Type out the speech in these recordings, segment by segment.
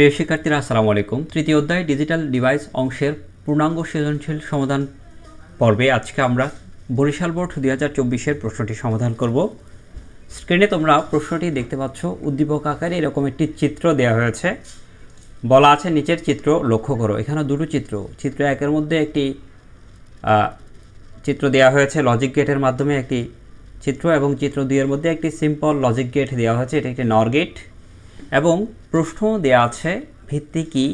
প্রিয় শিক্ষার্থীরা, আসসালামু আলাইকুম। তৃতীয় অধ্যায়, ডিজিটাল ডিভাইস অংশের পূর্ণাঙ্গ সৃজনশীল সমাধান পর্বে আজকে আমরা বরিশাল বোর্ড দুই হাজার চব্বিশের প্রশ্নটি সমাধান করব। স্ক্রিনে তোমরা প্রশ্নটি দেখতে পাচ্ছ, উদ্দীপক আকারে এরকম একটি চিত্র দেওয়া হয়েছে। বলা আছে, নিচের চিত্র লক্ষ্য করো। এখানে দুটো চিত্র। চিত্র একের মধ্যে একটি চিত্র দেওয়া হয়েছে লজিক গেটের মাধ্যমে একটি চিত্র এবং চিত্র দুইয়ের মধ্যে একটি সিম্পল লজিক গেট দেওয়া হয়েছে। এটা একটি নর গেট এবং প্রশ্ন দেওয়া আছে, ভিত্তি কি?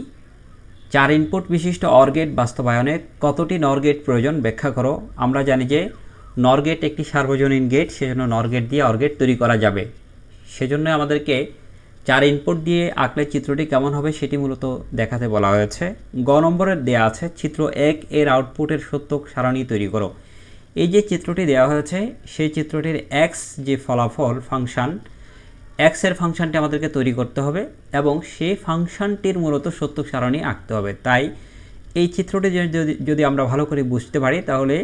চার ইনপুট বিশিষ্ট অর গেট বাস্তবায়নে কতটি নরগেট প্রয়োজন ব্যাখ্যা করো। আমরা জানি যে নরগেট একটি সার্বজনীন গেট সেজন্য নর গেট দিয়ে অর গেট তৈরি করা যাবে। সেজন্য আমাদেরকে চার ইনপুট দিয়ে আঁকলে চিত্রটি কেমন হবে সেটি মূলত দেখাতে বলা হয়েছে। গ নম্বরের দেয়া আছে, চিত্র এক এর আউটপুটের সত্যক সারণী তৈরি করো। এই যে চিত্রটি দেওয়া হয়েছে, সেই চিত্রটির এক্স যে ফলাফল ফাংশন এক্সের ফাংশনটি আমাদেরকে তৈরি করতে হবে এবং সেই ফাংশনটির মূলত সত্যক সারণী আঁকতে হবে। তাই এই চিত্রটি যদি আমরা ভালো করে বুঝতে পারি, তাহলে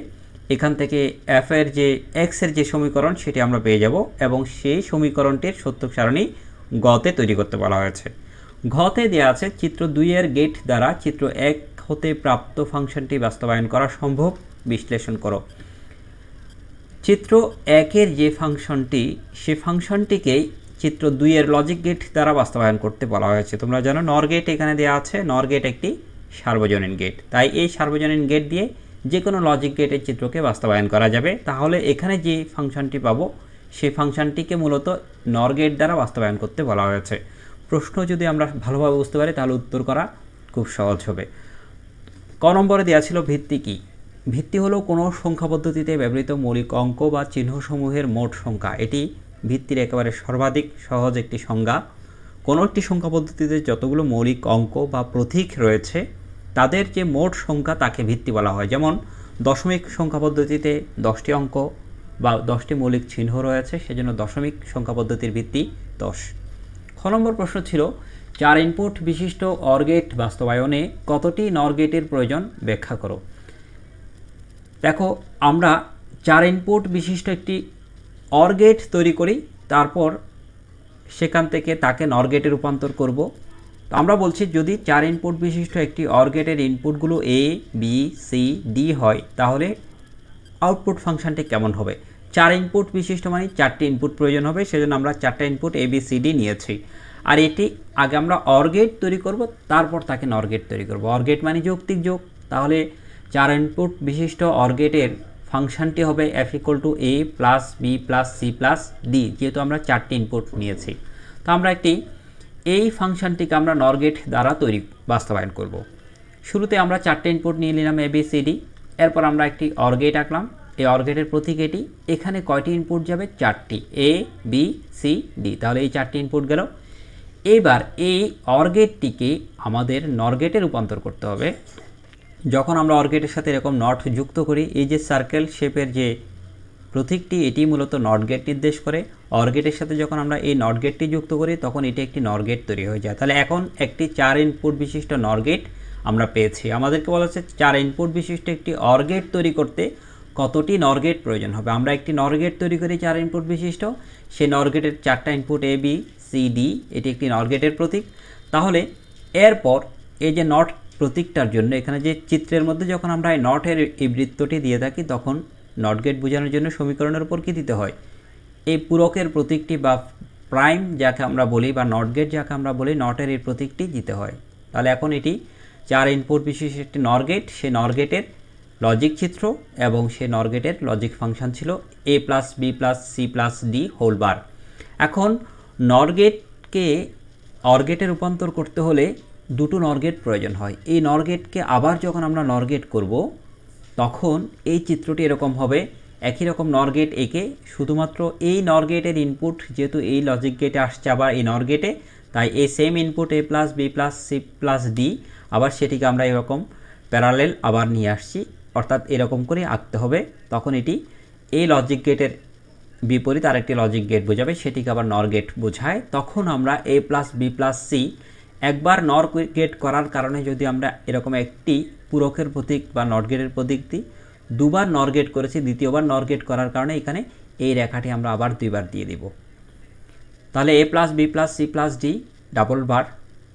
এখান থেকে এফ এর যে এক্সের যে সমীকরণ, সেটি আমরা পেয়ে যাব এবং সেই সমীকরণটির সত্যক সারণী গতে তৈরি করতে বলা হয়েছে। ঘতে দেওয়া আছে চিত্র দুইয়ের গেট দ্বারা চিত্র এক হতে প্রাপ্ত ফাংশনটি বাস্তবায়ন করা সম্ভব। বিশ্লেষণ করো। চিত্র একের যে ফাংশনটি, সে ফাংশনটিকেই চিত্র দুইয়ের লজিক গেট দ্বারা বাস্তবায়ন করতে বলা হয়েছে। তোমরা জানো নর গেট এখানে দেওয়া আছে। নর গেট একটি সার্বজনীন গেট তাই এই সার্বজনীন গেট দিয়ে যে কোনো লজিক গেটের চিত্রকে বাস্তবায়ন করা যাবে। তাহলে এখানে যে ফাংশনটি পাবো সেই ফাংশনটিকে মূলত নর গেট দ্বারা বাস্তবায়ন করতে বলা হয়েছে। প্রশ্ন যদি আমরা ভালোভাবে বুঝতে পারি, তাহলে উত্তর করা খুব সহজ হবে। ক নম্বরে দেওয়া ছিল ভিত্তি কী? ভিত্তি হলো কোনো সংখ্যা পদ্ধতিতে ব্যবহৃত মৌলিক অঙ্ক বা চিহ্নসমূহের মোট সংখ্যা। এটি ভিত্তির একেবারে সর্বাধিক সহজ একটি সংজ্ঞা। কোনো একটি সংখ্যা পদ্ধতিতে যতগুলো মৌলিক অঙ্ক বা প্রতীক রয়েছে, তাদের যে মোট সংখ্যা তাকে ভিত্তি বলা হয়। যেমন, দশমিক সংখ্যা পদ্ধতিতে দশটি অঙ্ক বা দশটি মৌলিক চিহ্ন রয়েছে, সেজন্য দশমিক সংখ্যা পদ্ধতির ভিত্তি দশ। খ নম্বর প্রশ্ন ছিল, চার ইনপুট বিশিষ্ট অর্গেট বাস্তবায়নে কতটি নরগেটের প্রয়োজন ব্যাখ্যা করো। দেখো, আমরা চার ইনপুট বিশিষ্ট একটি অর গেট তৈরি করি, তারপর সেখান থেকে তাকে নর গেটে রূপান্তর করব। তো আমরা বলছি, যদি চার ইনপুট বিশিষ্ট একটি অর গেটের ইনপুটগুলো এ বি সি ডি হয়, তাহলে আউটপুট ফাংশনটি কেমন হবে? চার ইনপুট বিশিষ্ট মানে চারটি ইনপুট প্রয়োজন হবে, সেজন্য আমরা চারটা input A B C D নিয়েছি। আর এটি আগে আমরা অর গেট তৈরি করব, তারপর তাকে নরগেট তৈরি করব। অর গেট মানে যৌক্তিক যোগ। তাহলে চার ইনপুট বিশিষ্ট অর গেটের ফাংশনটি হবে F equal to A plus B plus C plus D যেহেতু আমরা চারটি ইনপুট নিয়েছি। তো আমরা একটি, এই ফাংশনটিকে আমরা নর গেট দ্বারা তৈরি বাস্তবায়ন করব। শুরুতে আমরা চারটে ইনপুট নিয়ে নিলাম এ বি সি ডি এরপর আমরা একটি অর গেট আঁকলাম। এই অর গেটের প্রতীক এটি। এখানে কয়টি ইনপুট যাবে? চারটি। এ বি সি ডি তাহলে এই চারটি ইনপুট গেল। এবার এই অর গেটটিকে আমাদের নর গেটে রূপান্তর করতে হবে। যখন আমরা অর্গেটের সাথে এরকম নট যুক্ত করি, এই যে সার্কেল শেপের যে প্রতীকটি, এটি মূলত নট গেট নির্দেশ করে। অর্গেটের সাথে যখন আমরা এই নট গেটটি যুক্ত করি, তখন এটি একটি নর গেট তৈরি হয়ে যায়। তাহলে এখন একটি চার ইনপুট বিশিষ্ট নর গেট আমরা পেয়েছি। আমাদেরকে বলা হচ্ছে চার ইনপুট বিশিষ্ট একটি অর গেট তৈরি করতে কতটি নরগেট প্রয়োজন হবে? আমরা একটি নরগেট তৈরি করি চার ইনপুট বিশিষ্ট। সেই নরগেটের চারটা input A B C D এটি একটি নরগেটের প্রতীক। তাহলে এরপর এই যে নট প্রতীকটার জন্য। এখানে যে চিত্রের মধ্যে যখন আমরা এই নটের এই বৃত্তটি দিয়ে থাকি, তখন নট গেট বোঝানোর জন্য সমীকরণের উপর কী দিতে হয়? এই পূরকের প্রতীকটি বা প্রাইম যাকে আমরা বলি বা নট গেট যাকে আমরা বলি, নটের এই প্রতীকটি দিতে হয়। তাহলে এখন এটি চার ইনপুট বিশিষ্ট একটি নরগেট সে নরগেটের লজিক চিত্র এবং সে নরগেটের লজিক ফাংশন ছিল A plus B plus C plus D whole bar এখন নরগেটকে অরগেটে রূপান্তর করতে হলে দুটো নরগেট প্রয়োজন হয়। এই নরগেটকে আবার যখন আমরা নরগেট করব, তখন এই চিত্রটি এরকম হবে। একই রকম নরগেট একে, শুধুমাত্র এই নরগেটের ইনপুট যেহেতু এই লজিক গেটে আসছে আবার এই নরগেটে, তাই এই same input A plus B plus C plus D আবার সেটিকে আমরা এরকম প্যারালেল আবার নিয়ে আসছি। অর্থাৎ এরকম করে আঁকতে হবে। তখন এটি এই লজিক গেটের বিপরীত আরেকটি লজিক গেট বোঝাবে। সেটিকে আবার নর গেট বোঝায়। তখন আমরা A plus B plus C একবার নর গেট করার কারণে যদি আমরা এরকম একটি পূরকের প্রতীক বা নট প্রতীক দিই, দুবার নর গেট করেছি, দ্বিতীয়বার নর গেট করার কারণে এখানে এই রেখাটি আমরা আবার দুইবার দিয়ে দিব। তাহলে A plus B plus C plus D double bar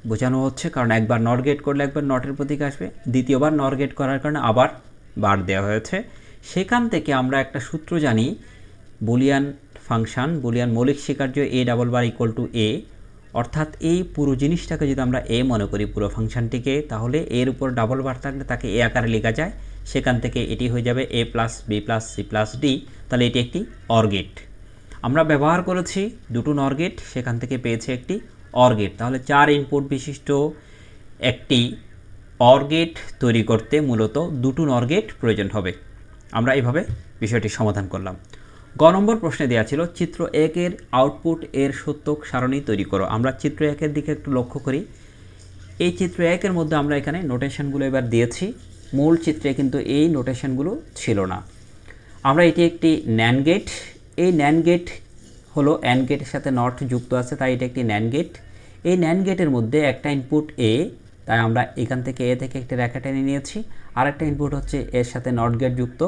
বোঝানো হচ্ছে, কারণ একবার নট গেট করলে একবার নটের প্রতীক আসবে, দ্বিতীয়বার নট গেট করার কারণে আবার বার দেওয়া হয়েছে। সেখান থেকে আমরা একটা সূত্র জানি, বুলিয়ান ফাংশন, বুলিয়ান মৌলিক স্বীকার্য A double bar equal to A অর্থাৎ এই পুরো জিনিসটাকে যদি আমরা এ মনে করি, পুরো ফাংশনটিকে, তাহলে এর উপর ডাবল বার থাকলে তাকে এ আকারে লেখা যায়। সেখান থেকে এটি হয়ে যাবে A plus B plus C plus D তাহলে এটি একটি অর্গেট আমরা ব্যবহার করেছি দুটো নরগেট সেখান থেকে পেয়েছি একটি অর্গেট তাহলে চার ইনপুট বিশিষ্ট একটি অর্গেট তৈরি করতে মূলত দুটো নরগেট প্রয়োজন হবে। আমরা এইভাবে বিষয়টি সমাধান করলাম। গ নম্বর প্রশ্নে দেওয়া ছিল, চিত্র একের আউটপুট এর সত্যক সারণী তৈরি করো। আমরা চিত্র একের দিকে একটু লক্ষ্য করি। এই চিত্র একের মধ্যে আমরা এখানে নোটেশনগুলো এবার দিয়েছি। মূল চিত্রে কিন্তু এই নোটেশনগুলো ছিল না। আমরা এটি একটি ন্যান গেট এই ন্যান গেট হলো অ্যান গেটের সাথে নট যুক্ত আছে, তাই এটা একটি ন্যান গেট এই ন্যান গেটের মধ্যে একটা ইনপুট এ তাই আমরা এখান থেকে এ থেকে একটি রেখা টেনে নিয়েছি। আর একটা ইনপুট হচ্ছে এর সাথে নট গেট যুক্ত।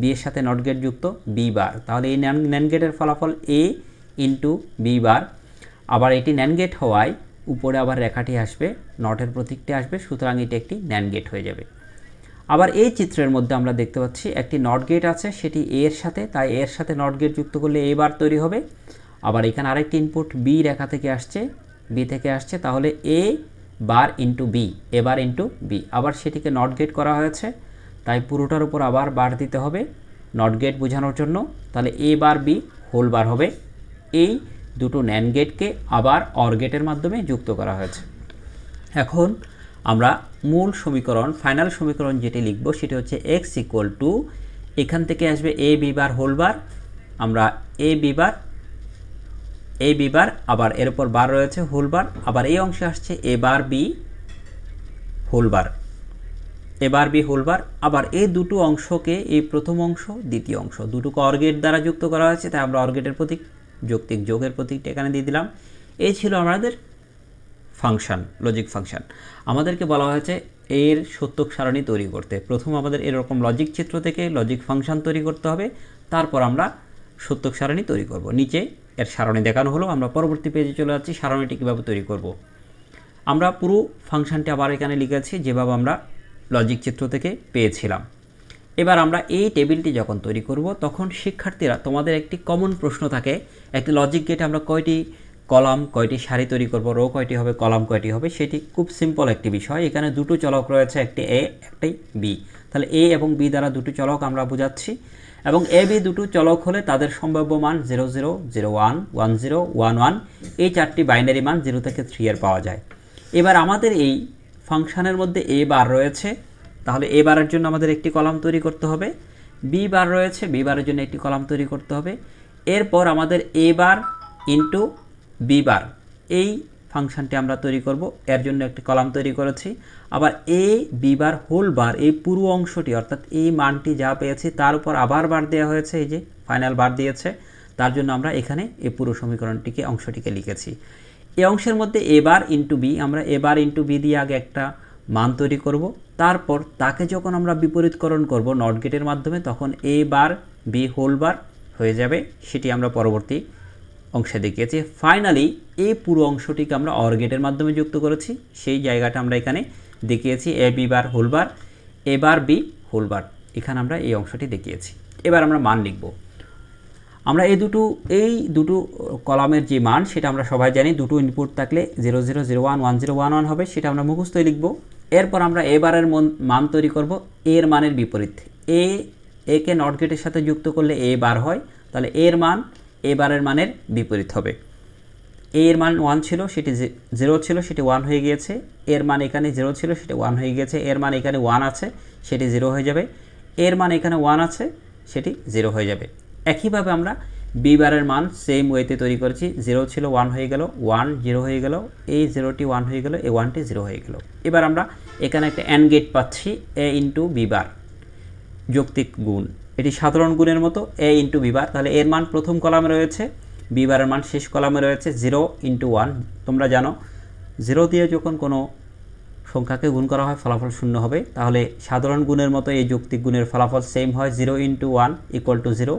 বি এর সাথে নট গেট যুক্ত বি বার তাহলে এই ন্যান ন্যান গেটের ফলাফল এ ইন্টু বি বার আবার এটি ন্যান গেট হওয়ায় উপরে আবার রেখাটি আসবে নটের প্রতীকটি আসবে, সুতরাং এটি একটি ন্যান গেট হয়ে যাবে। আবার এই চিত্রের মধ্যে আমরা দেখতে পাচ্ছি একটি নট গেট আছে, সেটি এর সাথে, তাই এর সাথে নট গেট যুক্ত করলে এ বার তৈরি হবে। আবার এখানে আরেকটি ইনপুট বি রেখা থেকে আসছে বি থেকে আসছে, তাহলে A bar into B A bar into B আবার সেটিকে নট গেট করা হয়েছে। তাই পুরোটার উপর আবার বার দিতে হবে নট গেট বোঝানোর জন্য। তাহলে এ বার বি হোল বার হবে। এই দুটো ন্যান গেটকে আবার অর গেটের মাধ্যমে যুক্ত করা হয়েছে। এখন আমরা মূল সমীকরণ ফাইনাল সমীকরণ যেটি লিখব, সেটি হচ্ছে এক্স ইকুয়াল টু এখান থেকে আসবে এ বি বার হোল বার। আমরা এ বি বার এ বি বার, আবার এর উপর বার রয়েছে হোল বার। আবার এই অংশে আসছে এ বার বি হোল বার। এবার বি হোলবার আবার এই দুটো অংশকে এই প্রথম অংশ, দ্বিতীয় অংশ, দুটোকে অর্গেট দ্বারা যুক্ত করা হয়েছে, তাই আমরা অর্গেটের প্রতীক, যৌক্তিক যোগের প্রতীকটা এখানে দিয়ে দিলাম। এই ছিল আমাদের ফাংশন লজিক ফাংশন আমাদেরকে বলা হয়েছে এর সত্যক সারণী তৈরি করতে। প্রথম আমাদের এরকম লজিক চিত্র থেকে লজিক ফাংশন তৈরি করতে হবে, তারপর আমরা সত্যক সারণী তৈরি করব। নিচে এর সারণী দেখানো হলো, আমরা পরবর্তী পেজে চলে যাচ্ছি, সারণীটি কীভাবে তৈরি করব। আমরা পুরো ফাংশনটি আবার এখানে লিখেছি, যেভাবে আমরা লজিক চিত্র থেকে পেয়েছিলাম। এবার আমরা এই টেবিলটি যখন তৈরি করব, তখন শিক্ষার্থীরা, তোমাদের একটি কমন প্রশ্ন থাকে, একটি লজিক গেটে আমরা কয়টি কলাম, কয়টি সারি তৈরি করব, রো কয়টি হবে, কলাম কয়টি হবে, সেটি খুব সিম্পল একটি বিষয়। এখানে দুটো চলক রয়েছে, একটি এ একটি বি তাহলে এ এবং বি দ্বারা দুটো চলক আমরা বোঝাচ্ছি। এবং এ বি দুটো চলক হলে তাদের সম্ভাব্য মান zero zero zero one one zero one one এই চারটি বাইনারি মান জিরো থেকে থ্রি এর পাওয়া যায়। এবার আমাদের এই ফাংশনের মধ্যে এ বার রয়েছে, তাহলে এ বারের জন্য আমাদের একটি কলাম তৈরি করতে হবে। বি বার রয়েছে, বি বারের জন্য একটি কলাম তৈরি করতে হবে। এরপর আমাদের এ বার ইন্টু বি বার, এই ফাংশনটি আমরা তৈরি করব, এর জন্য একটি কলাম তৈরি করেছি। আবার এ, বি বার, হোল বার, এই পুরো অংশটি, অর্থাৎ এই মানটি যা পেয়েছি, তার উপর আবার বার দেওয়া হয়েছে, এই যে ফাইনাল বার দিয়েছে, তার জন্য আমরা এখানে এই পুরো সমীকরণটিকে, অংশটিকে লিখেছি। এই অংশের মধ্যে এবার ইন্টু বি আমরা এবার ইন্টু বি দিয়ে আগে একটা মান তৈরি করব। তারপর তাকে যখন আমরা বিপরীতকরণ করব নট গেটের মাধ্যমে, তখন এ বার বি হোল বার হয়ে যাবে। সেটি আমরা পরবর্তী অংশে দেখিয়েছি। ফাইনালি এই পুরো অংশটিকে আমরা অর গেটের মাধ্যমে যুক্ত করেছি। সেই জায়গাটা আমরা এখানে দেখিয়েছি A B bar whole bar A bar B whole bar এখানে আমরা এই অংশটি দেখিয়েছি। এবার আমরা মান লিখব। আমরা এই দুটো এই দুটো কলামের যে মান, সেটা আমরা সবাই জানি, দুটো ইনপুট থাকলে zero zero zero one one zero one one হবে, সেটা আমরা মুখস্থই লিখব। এরপর আমরা এবারের মান তৈরি করব এর মানের বিপরীত। এ একে নট গেটের সাথে যুক্ত করলে এ বার হয়, তাহলে এর মান এবারের মানের বিপরীত হবে। এ এর মান ওয়ান ছিল, সেটি জিরো ছিল, সেটি ওয়ান হয়ে গিয়েছে। এর মান এখানে জিরো ছিল, সেটি ওয়ান হয়ে গিয়েছে। এর মান এখানে ওয়ান আছে, সেটি জিরো হয়ে যাবে। এর মান এখানে ওয়ান আছে, সেটি জিরো হয়ে যাবে। একইভাবে আমরা বি বারের মান সেম ওয়েতে তৈরি করেছি। জিরো ছিল ওয়ান হয়ে গেল ওয়ান জিরো হয়ে গেল, এই জিরোটি ওয়ান হয়ে গেল, এই ওয়ানটি জিরো হয়ে গেল। এবার আমরা এখানে একটা অ্যান গেট পাচ্ছি এ ইন্টু বি বার যৌক্তিক গুণ। এটি সাধারণ গুণের মতো এ ইন্টু বি বার তাহলে এর মান প্রথম কলামে রয়েছে বি বারের মান শেষ কলামে রয়েছে জিরো ইন্টু ওয়ান তোমরা জানো জিরো দিয়ে যখন কোনো সংখ্যাকে গুণ করা হয়, ফলাফল শূন্য হবে। তাহলে সাধারণ গুণের মতো এই যৌক্তিক গুণের ফলাফল সেম হয় zero into one equal to zero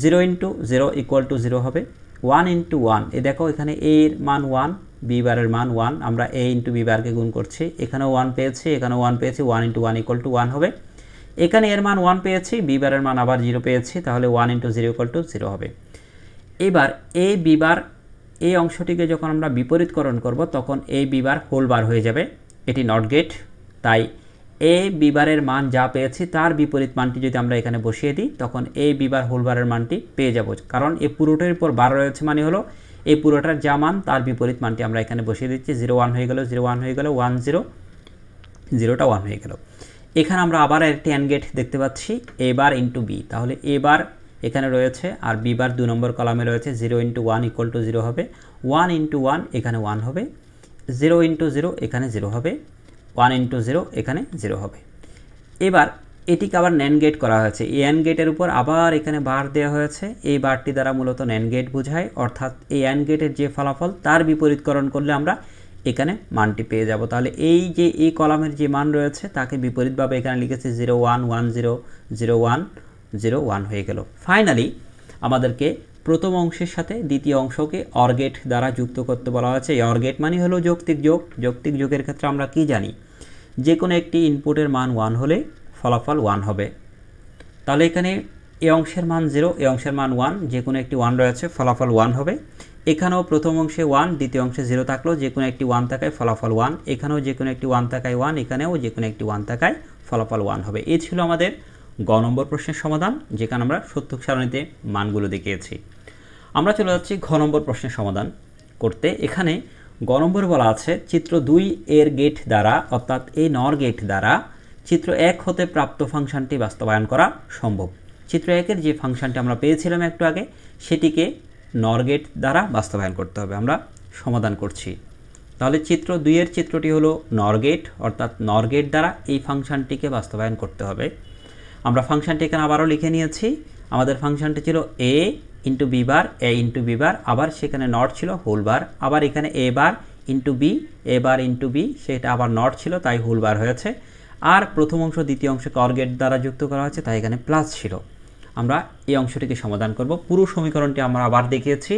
zero into zero equal to zero হবে। ওয়ান ইন্টু ওয়ান এ দেখো এখানে এর মান ওয়ান বি বারের মান ওয়ান আমরা এ ইন্টু বি বারকে গুণ করছি। এখানেও ওয়ান পেয়েছি, এখানেও ওয়ান পেয়েছি। One into one equal to one হবে। এখানে এর মান ওয়ান পেয়েছি বি বারের মান আবার জিরো পেয়েছি, তাহলে one into zero equal to zero হবে। এবার এ বিবার এই অংশটিকে যখন আমরা বিপরীতকরণ করব, তখন এ বিবার হোল বার হয়ে যাবে। এটি নট গেট তাই এ বিবারের মান যা পেয়েছি, তার বিপরীত মানটি যদি আমরা এখানে বসিয়ে দিই, তখন এ বিবার হোল বারের মানটি পেয়ে যাব। কারণ এই পুরোটার উপর বার রয়েছে মানে হলো, এই পুরোটার যা মান, তার বিপরীত মানটি আমরা এখানে বসিয়ে দিচ্ছি জিরো ওয়ান হয়ে গেল জিরো ওয়ান হয়ে গেল ওয়ান জিরো জিরোটা ওয়ান হয়ে গেল। এখানে আমরা আবার একটি অ্যান্ড গেট দেখতে পাচ্ছি এ বার ইন্টু বি তাহলে এ বার এখানে রয়েছে, আর বি বার দু নম্বর কলামে রয়েছে zero into one equal to zero হবে। ওয়ান ইন্টু ওয়ান এখানে ওয়ান হবে জিরো ইন্টু জিরো এখানে জিরো হবে। ওয়ান ইন্টু জিরো এখানে জিরো হবে। এবার এটিকে আবার ন্যান গেট করা হয়েছে। এই অ্যান গেটের উপর আবার এখানে বার দেওয়া হয়েছে। এই বারটি দ্বারা মূলত ন্যান গেট বোঝায়। অর্থাৎ এই অ্যান গেটের যে ফলাফল, তার বিপরীতকরণ করলে আমরা এখানে মানটি পেয়ে যাব। তাহলে এই যে এই কলামের যে মান রয়েছে, তাকে বিপরীতভাবে এখানে লিখেছে zero one one zero zero one zero one হয়ে গেল। ফাইনালি আমাদেরকে প্রথম অংশের সাথে দ্বিতীয় অংশকে অর্গেট দ্বারা যুক্ত করতে বলা হয়েছে। এই অর্গেট মানে হলো যৌক্তিক যোগ। যৌক্তিক যোগের ক্ষেত্রে আমরা কি জানি? যে কোনো একটি ইনপুটের মান ওয়ান হলে ফলাফল ওয়ান হবে। তাহলে এখানে এ অংশের মান জিরো এ অংশের মান ওয়ান যে কোনো একটি ওয়ান রয়েছে, ফলাফল ওয়ান হবে। এখানেও প্রথম অংশে ওয়ান দ্বিতীয় অংশে জিরো থাকলেও যে কোনো একটি ওয়ান থাকায় ফলাফল ওয়ান এখানেও যে কোনো একটি ওয়ান থাকায় ওয়ান এখানেও যে কোনো একটি ওয়ান থাকায় ফলাফল ওয়ান হবে। এই ছিল আমাদের গ নম্বর প্রশ্নের সমাধান, যেখানে আমরা সত্যক সারণীতে মানগুলো দেখিয়েছি। আমরা চলে যাচ্ছি ঘ নম্বর প্রশ্নের সমাধান করতে। এখানে গ নম্বর বলা আছে, চিত্র দুই এর গেট দ্বারা, অর্থাৎ এই নর গেট দ্বারা, চিত্র এক হতে প্রাপ্ত ফাংশনটি বাস্তবায়ন করা সম্ভব। চিত্র একের যে ফাংশনটি আমরা পেয়েছিলাম একটু আগে, সেটিকে নর গেট দ্বারা বাস্তবায়ন করতে হবে। আমরা সমাধান করছি। তাহলে চিত্র দুইয়ের চিত্রটি হলো নর গেট, অর্থাৎ নর গেট দ্বারা এই ফাংশনটিকে বাস্তবায়ন করতে হবে। আমরা ফাংশনটি এখানে আবারও লিখে নিয়েছি। আমাদের ফাংশনটি ছিল A into B bar A into B bar আবার সেখানে নট ছিল হোল বার আবার এখানে A bar into B A bar into B সেটা আবার নট ছিল, তাই হোল বার হয়েছে। আর প্রথম অংশ, দ্বিতীয় অংশকে অর্গেট দ্বারা যুক্ত করা হয়েছে, তাই এখানে প্লাস ছিল। আমরা এই অংশটিকে সমাধান করব। পুরো সমীকরণটি আমরা আবার দেখিয়েছি।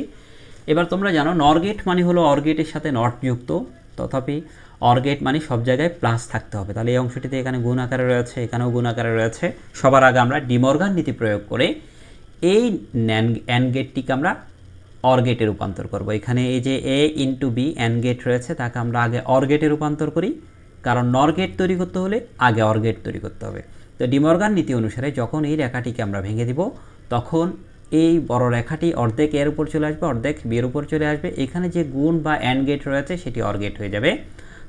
এবার তোমরা জানো নরগেট মানে হলো অর্গেটের সাথে নট যুক্ত। তথাপি অর্গেট মানে সব জায়গায় প্লাস থাকতে হবে। তাহলে এই অংশটিতে এখানে গুণ আকারে রয়েছে, এখানেও গুণ আকারে রয়েছে। সবার আগে আমরা ডিমর্গান নীতি প্রয়োগ করে এই ন্যান অ্যান গেটটিকে আমরা অর্গেটে রূপান্তর করব। এখানে এই যে A into B and gate রয়েছে, তাকে আমরা আগে অর্গেটে রূপান্তর করি। কারণ নর গেট তৈরি করতে হলে আগে অর্গেট তৈরি করতে হবে। তো ডিমর্গান নীতি অনুসারে যখন এই রেখাটিকে আমরা ভেঙে দিব, তখন এই বড় রেখাটি অর্ধেক এর উপর চলে আসবে, অর্ধেক বি এর উপর চলে আসবে। এখানে যে গুণ বা অ্যান গেট রয়েছে, সেটি অর্গেট হয়ে যাবে।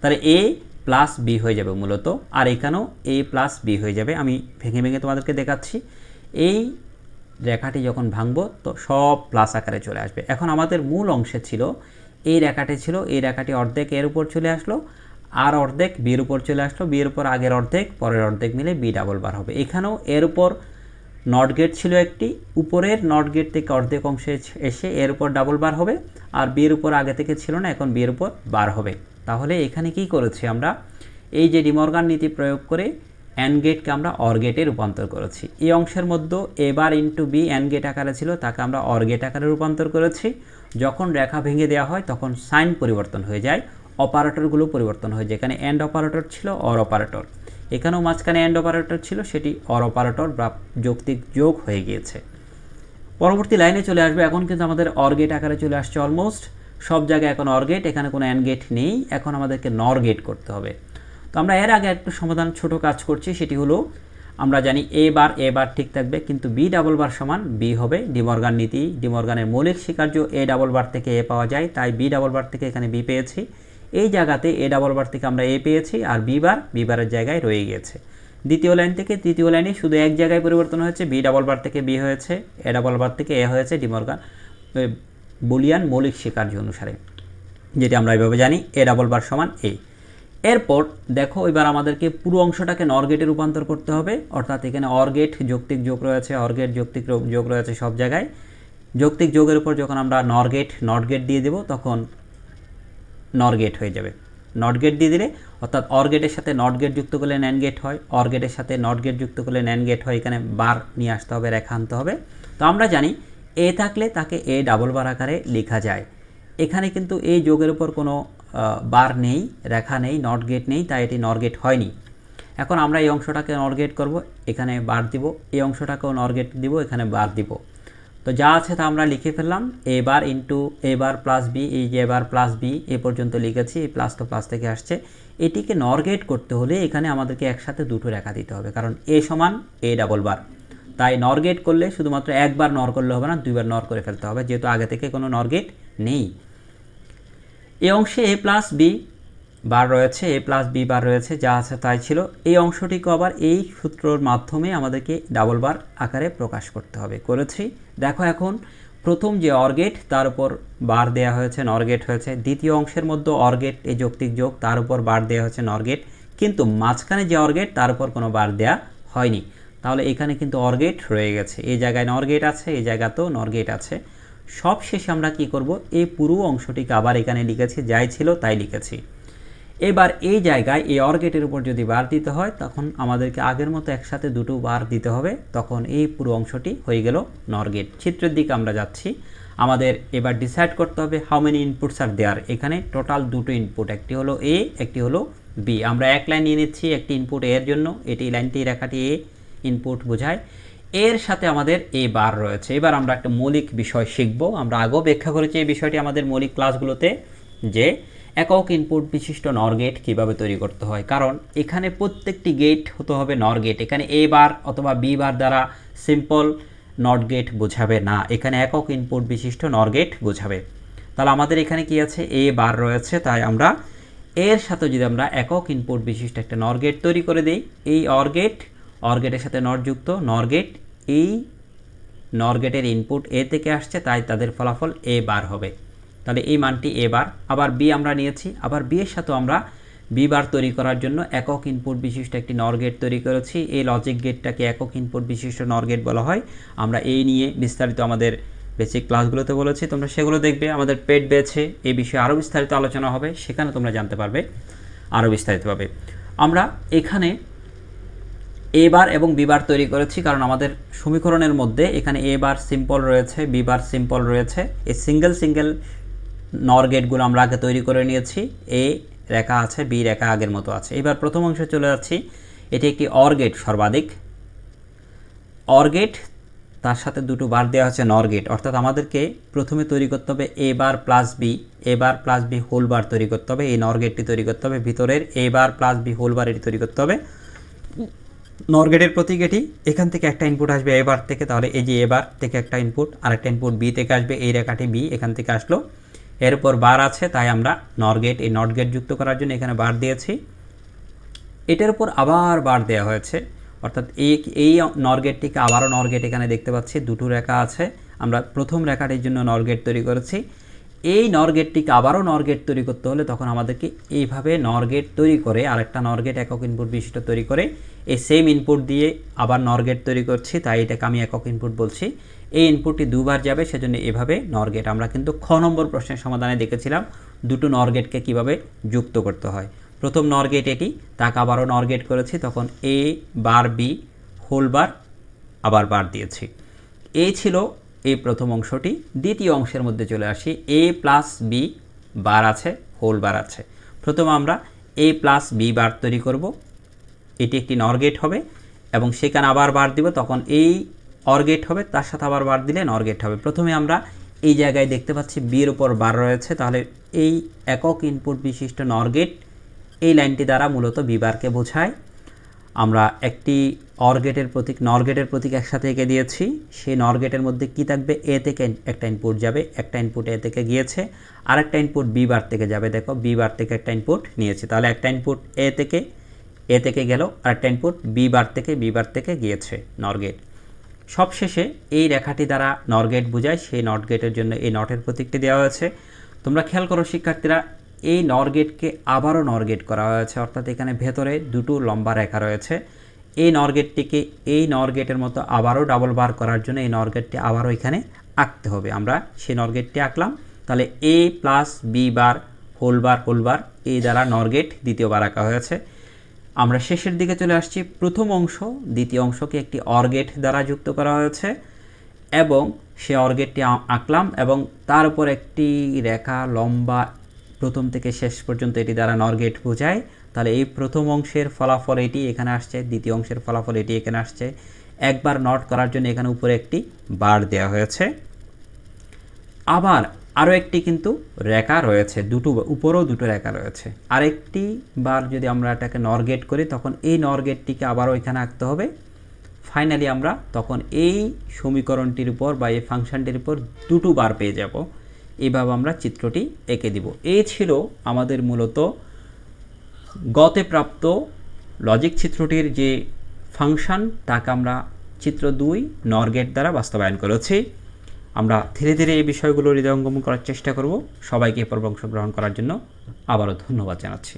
তাহলে এ প্লাস বি হয়ে যাবে মূলত। আর এখানেও এ প্লাস বি হয়ে যাবে। আমি ভেঙে ভেঙে তোমাদেরকে দেখাচ্ছি। এই রেখাটি যখন ভাঙবো, তো সব প্লাস আকারে চলে আসবে। এখন আমাদের মূল অংশে ছিল, এই রেখাটি ছিল, এই রেখাটি অর্ধেক এর উপর চলে আসলো, আর অর্ধেক বিয়ের উপর চলে আসলো। বিয়ের উপর আগের অর্ধেক, পরের অর্ধেক মিলে বি ডাবল বার হবে। এখানেও এর উপর নট গেট ছিল একটি, উপরের নট গেট থেকে অর্ধেক অংশে এসে এর উপর ডাবল বার হবে, আর বিয়ের উপর আগে থেকে ছিল না, এখন বিয়ের উপর বার হবে। তাহলে এখানে কি করেছি আমরা? এই যে ডিমর্গান নীতি প্রয়োগ করে অ্যান গেটকে আমরা অর্গেটে রূপান্তর করেছি। এই অংশের মধ্যে এবার ইন্টু বি অ্যান গেট আকারে ছিল, তাকে আমরা অর্গেট আকারে রূপান্তর করেছি। যখন রেখা ভেঙে দেওয়া হয়, তখন সাইন পরিবর্তন হয়ে যায় অপারেটরগুলো পরিবর্তন হয়, যেখানে অ্যান্ড অপারেটর ছিল অর অপারেটর এখানেও মাঝখানে অ্যান্ড অপারেটর ছিল, সেটি অর অপারেটর বা যৌক্তিক যোগ হয়ে গিয়েছে। পরবর্তী লাইনে চলে আসবে, এখন কিন্তু আমাদের অর্গেট আকারে চলে আসছে অলমোস্ট সব জায়গায় এখন অর্গেট এখানে কোনো অ্যান গেট নেই। এখন আমাদেরকে নর গেট করতে হবে। তো আমরা এর আগে একটু সমাধান ছোট কাজ করছি, সেটি হলো, আমরা জানি এ বার এ বার ঠিক থাকবে, কিন্তু বি ডাবল বার সমান বি হবে। ডিমর্গান নীতি ডিমর্গানের মৌলিক স্বীকার্য এ ডাবল বার থেকে এ পাওয়া যায়, তাই বি ডাবল বার থেকে এখানে বি পেয়েছি। এই জায়গাতে এ ডাবল বার থেকে আমরা এ পেয়েছি আর বি বার বি বারের জায়গায় রয়ে গিয়েছে দ্বিতীয় লাইন থেকে তৃতীয় লাইনে শুধু এক জায়গায় পরিবর্তন হয়েছে বি ডাবল বার থেকে বি হয়েছে এ ডাবল বার থেকে এ হয়েছে, ডিমর্গান বুলিয়ান মৌলিক স্বীকার্য অনুসারে, যেটি আমরা এভাবে জানি এ ডাবল বার সমান এ এরপর দেখো এবার আমাদেরকে পুরো অংশটাকে নর গেটে রূপান্তর করতে হবে, অর্থাৎ এখানে অর গেট যৌক্তিক যোগ রয়েছে অর গেট যৌক্তিক যোগ রয়েছে সব জায়গায়। যৌক্তিক যোগের উপর যখন আমরা নর গেট নট গেট দিয়ে দেব, তখন নর গেট হয়ে যাবে। নট দিয়ে দিলে, অর্থাৎ অর গেটের সাথে নট যুক্ত করলে ন্যান গেট হয়। অর গেটের সাথে নট যুক্ত করলে ন্যান গেট হয়। এখানে বার নিয়ে আসতে হবে, রেখা আনতে হবে। তো আমরা জানি এ থাকলে তাকে এ ডাবল বার আকারে লেখা যায়। এখানে কিন্তু এই যোগের উপর কোনো বার নেই, রেখা নেই নট নেই, তাই এটি নর গেট হয়নি। এখন আমরা এই অংশটাকে নর গেট করব, এখানে বার দিব। এই অংশটাকেও নর গেট দিব, এখানে বার দিব। তো যা আছে তা আমরা লিখে ফেললাম। A bar into A bar plus B এই যে এবার প্লাস বি এ পর্যন্ত লিখেছি, এই প্লাস তো প্লাস থেকে আসছে। এটিকে নরগেট করতে হলে এখানে আমাদেরকে একসাথে দুটো রেখা দিতে হবে, কারণ এ সমান এ ডাবল বার তাই নরগেট করলে শুধুমাত্র একবার নর করলে হবে না, দুইবার নর করে ফেলতে হবে, যেহেতু আগে থেকে কোনো নরগেট নেই। এই অংশে এ প্লাস বি বার রয়েছে এ প্লাস বি বার রয়েছে, যা আছে তাই ছিল। এই অংশটিকে আবার এই সূত্রর মাধ্যমে আমাদেরকে ডাবল বার আকারে প্রকাশ করতে হবে। করেছি। দেখো এখন, প্রথম যে অর্গেট, তার উপর বার দেয়া হয়েছে নরগেট হয়েছে। দ্বিতীয় অংশের মধ্যে অর্গেট, এই যৌক্তিক যোগ, তার উপর বার দেওয়া হয়েছে নরগেট কিন্তু মাঝখানে যে অর্গেট, তার উপর কোনো বার দেয়া হয়নি। তাহলে এখানে কিন্তু অর্গেট রয়ে গেছে। এই জায়গায় নরগেট আছে, এই জায়গাতেও নরগেট আছে। সব শেষে আমরা কি করব? এই পুরো অংশটিকে আবার এখানে লিখেছি, যাই ছিল তাই লিখেছি। এবার এই জায়গায়, এই অর্গেটের উপর যদি বার দিতে হয়, তখন আমাদেরকে আগের মতো একসাথে দুটো বার দিতে হবে। তখন এই পুরো অংশটি হয়ে গেল নরগেট চিত্রের দিকে আমরা যাচ্ছি। আমাদের এবার ডিসাইড করতে হবে how many inputs are there এখানে টোটাল দুটো ইনপুট একটি হলো এ একটি হলো বি আমরা এক লাইন নিয়ে নিচ্ছি, একটি ইনপুট এর জন্য। এটি লাইনটি রেখাটি এ ইনপুট বোঝায়। এর সাথে আমাদের এ বার রয়েছে। এবার আমরা একটা মৌলিক বিষয় শিখব। আমরা আগেও ব্যাখ্যা করেছি এই বিষয়টি আমাদের মৌলিক ক্লাসগুলোতে যে একক ইনপুট বিশিষ্ট নর গেট কীভাবে তৈরি করতে হয়? কারণ এখানে প্রত্যেকটি গেট হতে হবে নর গেট এখানে এ বার অথবা বি বার দ্বারা সিম্পল নট গেট বোঝাবে না। এখানে একক ইনপুট বিশিষ্ট নর গেট বোঝাবে। তাহলে আমাদের এখানে কি আছে? এ বার রয়েছে, তাই আমরা এর সাথে যদি আমরা একক ইনপুট বিশিষ্ট একটা নর গেট তৈরি করে দিই, এই অর গেট অর গেটের সাথে নট যুক্ত নর গেট এই নর গেটের ইনপুট এ থেকে আসছে, তাই তাদের ফলাফল এ বার হবে। তাহলে এই মানটি এ বার। আবার বি আমরা নিয়েছি। আবার বি এর সাথেও আমরা বি বার তৈরি করার জন্য একক ইনপুট বিশিষ্ট একটি নর গেট তৈরি করেছি। এই লজিক গেটটাকে একক ইনপুট বিশিষ্ট নর গেট বলা হয়। আমরা এই নিয়ে বিস্তারিত আমাদের বেসিক ক্লাসগুলোতে বলেছি। তোমরা সেগুলো দেখবে। আমাদের পেট বেছে এই বিষয়ে আরও বিস্তারিত আলোচনা হবে। সেখানে তোমরা জানতে পারবে। আরও বিস্তারিতভাবে আমরা এখানে এ বার এবং বি বার তৈরি করেছি কারণ আমাদের সমীকরণের মধ্যে এখানে এ বার সিম্পল রয়েছে বি বার সিম্পল রয়েছে। এই সিঙ্গেল সিঙ্গেল নর গেটগুলো আমরা আগে তৈরি করে নিয়েছি। এ রেখা আছে, বি রেখা আগের মতো আছে। এবার প্রথম অংশে চলে যাচ্ছি। এটি একটি অর গেট সর্বাধিক। অর গেট, তার সাথে দুটো বার দেওয়া হচ্ছে নর গেট। অর্থাৎ আমাদেরকে প্রথমে তৈরি করতে হবে A bar plus B, A bar plus B whole bar তৈরি করতে হবে, এই নর গেটটি তৈরি করতে হবে। ভিতরের A bar plus B whole bar এটি তৈরি করতে হবে। নর গেটের প্রতীক এটি। এখান থেকে একটা ইনপুট আসবে এ বার থেকে, তাহলে এই যে এ বার থেকে একটা ইনপুট আরেকটা ইনপুট বি থেকে আসবে, এই রেখাটি বি এখান থেকে আসলো। এরপর বার আছে, তাই আমরা নর গেট এই নট গেট যুক্ত করার জন্য এখানে বার দিয়েছি। এটার উপর আবার বার দেওয়া হয়েছে, অর্থাৎ এই এই নরগেটটিকে আবারও নরগেট এখানে দেখতে পাচ্ছি, দুটো রেখা আছে। আমরা প্রথম রেখাটির জন্য নরগেট তৈরি করেছি এই নরগেটটিকে আবারও নরগেট তৈরি করতে হলে তখন আমাদেরকে এইভাবে নরগেট তৈরি করে আরেকটা নরগেট একক ইনপুট বিশিষ্ট তৈরি করে এই সেম ইনপুট দিয়ে আবার নরগেট তৈরি করছি, তাই এটাকে আমি একক ইনপুট বলছি। এই ইনপুটটি দুবার যাবে, সেজন্য এভাবে নরগেট আমরা কিন্তু খ নম্বর প্রশ্নের সমাধানে দেখেছিলাম দুটো নরগেটকে কীভাবে যুক্ত করতে হয়। প্রথম নর গেট এটি, তাকে আবারও নর গেট করেছি, তখন এ বার বি হোল বার আবার বার দিয়েছি। এই ছিল এই প্রথম অংশটি দ্বিতীয় অংশের মধ্যে চলে আসি। এ প্লাস বি বার আছে হোল বার আছে। প্রথমে আমরা এ প্লাস বি বার তৈরি করব। এটি একটি নর গেট হবে এবং সেখানে আবার বার দিব, তখন এই অর গেট হবে, তার সাথে আবার বার দিলে নরগেট হবে। প্রথমে আমরা এই জায়গায় দেখতে পাচ্ছি বিয়ের উপর বার রয়েছে, তাহলে এই একক ইনপুট বিশিষ্ট নরগেট এই লাইনটি দ্বারা মূলত বিবারকে বোঝায়। আমরা একটি অর গেটের প্রতীক, নর গেটের প্রতীক একসাথে এঁকে দিয়েছি। সেই নর গেটের মধ্যে কি থাকবে? এ থেকে একটা ইনপুট যাবে, একটা ইনপুট এ থেকে গিয়েছে, আর একটা ইনপুট বি বার থেকে যাবে। দেখো বি বার থেকে একটা ইনপুট নিয়েছে। তাহলে একটা ইনপুট এ থেকে এ থেকে গেল, আর একটা ইনপুট বি বার থেকে বি বার থেকে গিয়েছে নর গেট। সবশেষে এই রেখাটি দ্বারা নর গেট বোঝায়। সেই নট গেটের জন্য এই নটের প্রতীকটি দেওয়া হয়েছে। তোমরা খেয়াল করো, শিক্ষার্থীরা, এই নর গেটকে আবারও নর গেট করা হয়েছে। অর্থাৎ এখানে ভেতরে দুটো লম্বা রেখা রয়েছে। এই নর গেটটিকে এই নর গেটের মতো আবারও ডাবল বার করার জন্য এই নর গেটটি আবারও এখানে আঁকতে হবে। আমরা সেই নর গেটটি আঁকলাম। তাহলে A plus B bar whole bar whole bar এই দ্বারা নর গেট দ্বিতীয়বার আঁকা হয়েছে। আমরা শেষের দিকে চলে আসছি। প্রথম অংশ, দ্বিতীয় অংশকে একটি অর গেট দ্বারা যুক্ত করা হয়েছে এবং সে অর্গেটটি আঁকলাম এবং তার উপর একটি রেখা লম্বা প্রথম থেকে শেষ পর্যন্ত এটি দ্বারা নরগেট বোঝায়। তাহলে এই প্রথম অংশের ফলাফল এটি, এখানে আসছে, দ্বিতীয় অংশের ফলাফল এটি, এখানে আসছে। একবার নট করার জন্য এখানে উপরে একটি বার দেওয়া হয়েছে। আবার আরও একটি কিন্তু রেখা রয়েছে, দুটো, উপরেও দুটো রেখা রয়েছে। আরেকটি বার যদি আমরা এটাকে নরগেট করি, তখন এই নরগেটটিকে আবারও এখানে আঁকতে হবে। ফাইনালি আমরা তখন এই সমীকরণটির উপর বা এই ফাংশনটির উপর দুটো বার পেয়ে যাব। এভাবে আমরা চিত্রটি এঁকে দিব। এই ছিল আমাদের মূলত গতে প্রাপ্ত লজিক চিত্রটির যে ফাংশন তাকে আমরা চিত্র দুই নরগেট দ্বারা বাস্তবায়ন করেছি। আমরা ধীরে ধীরে এই বিষয়গুলো হৃদয়ঙ্গম করার চেষ্টা করব। সবাইকে পর্ব অংশগ্রহণ করার জন্য আবারও ধন্যবাদ জানাচ্ছি।